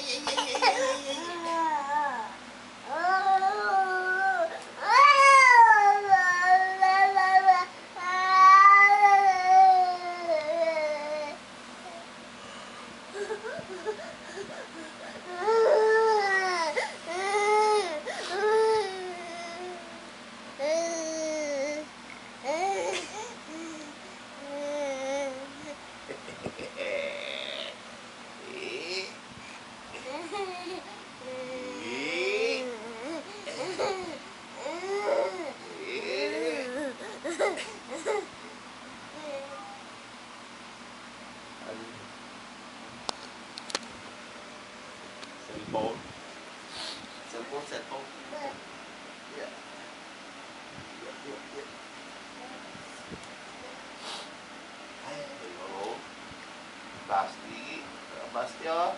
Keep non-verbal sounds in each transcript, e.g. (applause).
yeah, yeah, yeah. and bold. Simple, simple. Yeah. Yeah, yeah, Hello. Basti. Basti ya.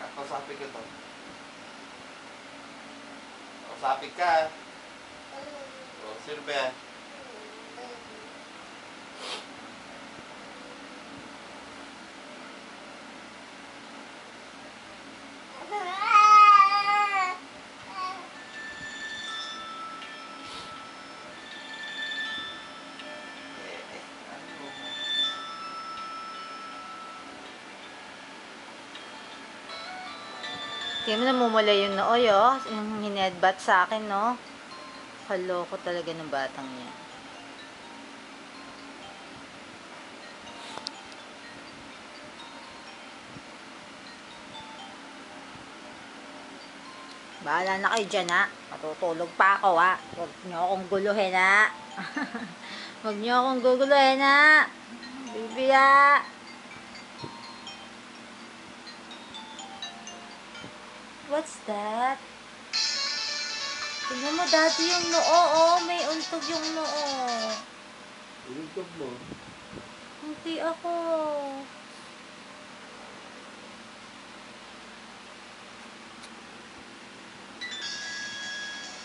Kakak sapi kita. Sapi kan? Oh, Sirbe. Hindi mo namumula yung nooy, oh. Yung hinedbat sa akin, no? Kaloko talaga ng batang niya. Bahala na kayo dyan, ha? Matutulog pa ako, ha? Huwag niyo akong guluhin, ha? (laughs) Huwag niyo akong guguluhin, ha? Baby, ha? What's that? Tingnan mo, daddy, yung noo, oh. May untog yung noo. Ilugtog mo. Hindi ako.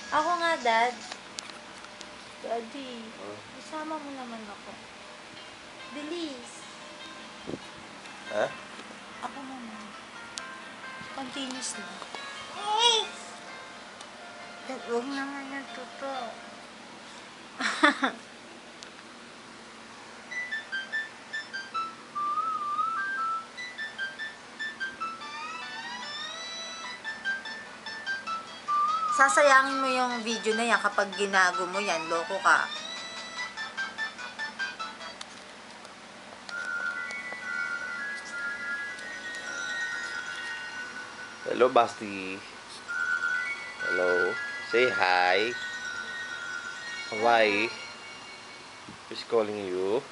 Ako nga, dad. Daddy, Oh. isama mo naman ako. Bilis. Ha? Ako naman. Continuous na. Huwag naman totoo. (laughs) Sasayangin mo yung video na yan kapag ginago mo yan, loko ka. Hello, Basti. Hello. Say hi. Hawaii. Who's calling you?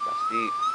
Basti.